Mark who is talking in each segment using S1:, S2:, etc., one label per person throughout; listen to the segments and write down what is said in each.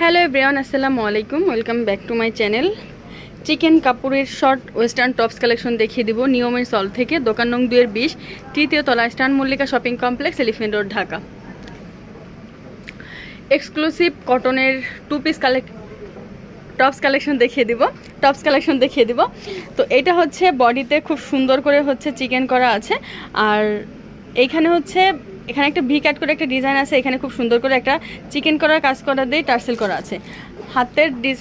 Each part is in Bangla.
S1: হ্যালো এভরিওয়ান আসসালামু আলাইকুম welcome back to my channel chikan কাপড়ের শর্ট ওয়েস্টার্ন টপস কালেকশন দেখিয়ে দিব। নিয়মের সল থেকে দোকান নং দুয়ের বিশ, তৃতীয় তলা Eastern Mallika shopping complex Elephant Road Dhaka. Exclusive কটনের two piece collect tops collection দেখিয়ে দিব। টপস কালেকশন দেখিয়ে দিব। তো এটা হচ্ছে বডিতে খুব সুন্দর করে হচ্ছে চিকেন করা আছে। আর এইখানে হচ্ছে এখানে একটা ভি কাট করে একটা ডিজাইন আছে, এখানে খুব সুন্দর করে একটা চিকেন করার কাজ করা দিয়ে টার্সেল করা আছে। হাতের ডিজ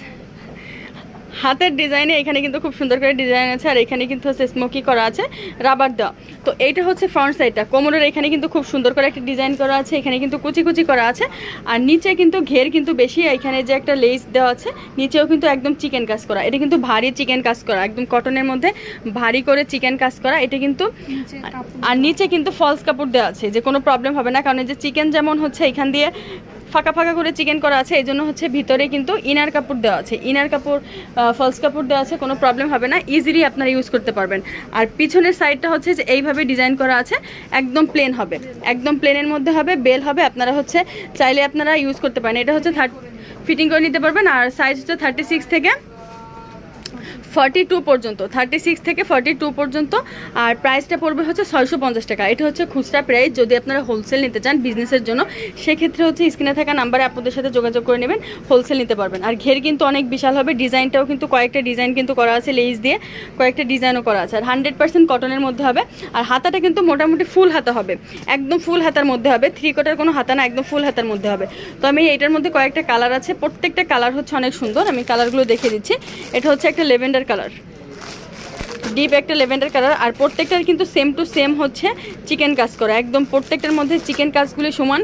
S1: হাতের ডিজাইনে এখানে কিন্তু খুব সুন্দর করে ডিজাইন আছে আর এখানে কিন্তু হচ্ছে স্মোকি করা আছে রাবার দেওয়া। তো এইটা হচ্ছে ফ্রন্ট সাইডটা কোমরের এখানে কিন্তু খুব সুন্দর করে একটা ডিজাইন করা আছে এখানে কিন্তু কুচি কুচি করা আছে। আর নিচে কিন্তু ঘের কিন্তু বেশি এখানে যে একটা লেস দেওয়া আছে নিচেও কিন্তু একদম চিকেন কাজ করা। এটা কিন্তু ভারী চিকেন কাজ করা একদম কটনের মধ্যে ভারী করে চিকেন কাজ করা। এটা কিন্তু আর নিচে কিন্তু ফলস কাপড় দেওয়া আছে যে কোনো প্রবলেম হবে না। কারণ এই যে চিকেন যেমন হচ্ছে এখান দিয়ে ফাঁকা ফাঁকা করে চিকেন করা আছে এই জন্য হচ্ছে ভিতরে কিন্তু ইনার কাপড় দেওয়া আছে। ইনার কাপড় ফলস কাপড় দেওয়া আছে, কোনো প্রবলেম হবে না ইজিলি আপনারা ইউজ করতে পারবেন। আর পিছনের সাইডটা হচ্ছে যে এইভাবে ডিজাইন করা আছে, একদম প্লেন হবে। একদম প্লেনের মধ্যে হবে বেল হবে, আপনারা হচ্ছে চাইলে আপনারা ইউজ করতে পারেন। এটা হচ্ছে থার্ট ফিটিং করে নিতে পারবেন, আর সাইজ হচ্ছে থার্টি সিক্স থেকে ফর্টি টু পর্যন্ত থার্টি সিক্স থেকে ফর্টি টু পর্যন্ত, আর প্রাইসটা পড়বে হচ্ছে ছয়শো পঞ্চাশ টাকা। এটা হচ্ছে খুচরা প্রাইস যদি আপনারা হোলসেল নিতে চান বিজনেসের জন্য, সেক্ষেত্রে হচ্ছে স্ক্রিনে থাকা নাম্বারে আপনাদের সাথে যোগাযোগ করে নেবেন হোলসেল নিতে পারবেন। আর ঘের কিন্তু অনেক বিশাল হবে ডিজাইনটাও কিন্তু কয়েকটা ডিজাইন কিন্তু করা আছে লেস দিয়ে, কয়েকটা ডিজাইনও করা আছে। আর হান্ড্রেড পার্সেন্ট কটনের মধ্যে হবে, আর হাতাটা কিন্তু মোটামুটি ফুল হাতা হবে, একদম ফুল হাতার মধ্যে হবে থ্রি কোটার কোনো হাতা না, একদম ফুল হাতার মধ্যে হবে। তো আমি এইটার মধ্যে কয়েকটা কালার আছে, প্রত্যেকটা কালার হচ্ছে অনেক সুন্দর, আমি কালারগুলো দেখে দিচ্ছি। এটা হচ্ছে একটা লেভেন্ডার কালার ডিপ একটা লেভেন্ডার কালার আর প্রত্যেকটার কিন্তু সেম টু সেম হচ্ছে চিকেন কাজ করা। একদম প্রত্যেকটার মধ্যে চিকেন কাজগুলি সমান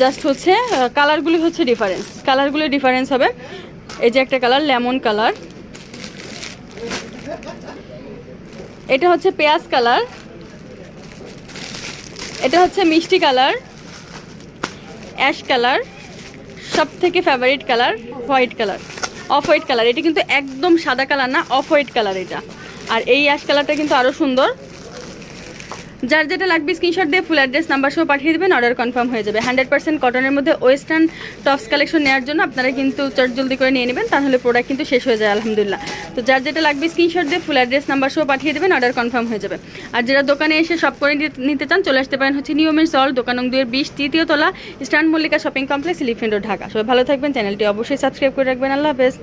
S1: জাস্ট হচ্ছে কালারগুলি হচ্ছে ডিফারেন্স কালারগুলি ডিফারেন্স হবে। এই যে একটা কালার লেমন কালার এটা হচ্ছে পেঁয়াজ কালার এটা হচ্ছে মিষ্টি কালার অ্যাশ কালার সব থেকে favourite colour white colour off white colour. এটা কিন্তু একদম সাদা কালার না, অফ হোয়াইট কালার এটা। আর এই অ্যাশ কালারটা কিন্তু আরও সুন্দর। যার যেটা লাগবে স্ক্রিনশট দিয়ে ফুল অ্যাড্রেস নাম্বার সহ পাঠিয়ে দেবেন অর্ডার কনফার্ম হয়ে যাবে। হান্ড্রেড পার্সেন্ট কটনের মধ্যে ওয়েস্টার্ন টপস কালেকশন নেওয়ার জন্য আপনারা কিন্তু চট জলদি করে নিয়ে নেবেন, তাহলে প্রোডাক্ট কিন্তু শেষ হয়ে যায়, আলহামদুলিল্লাহ। তো যার যেটা লাগবে স্ক্রিনশট দিয়ে ফুল অ্যাড্রেস নাম্বার সহ পাঠিয়ে দেবেন অর্ডার কনফার্ম হয়ে যাবে। আর যারা দোকানে এসে সব করে নিতে- চান, চলে আসতে পারেন হচ্ছে নিয়মের সল দোকান দুয়ের বিশ, তৃতীয় তলা, Eastern Mallika shopping complex Elephant Road Dhaka. সবাই ভালো থাকবেন চ্যানেলটি অবশ্যই সাবস্ক্রাইব করে রাখবেন, আল্লাহ হাফেজ।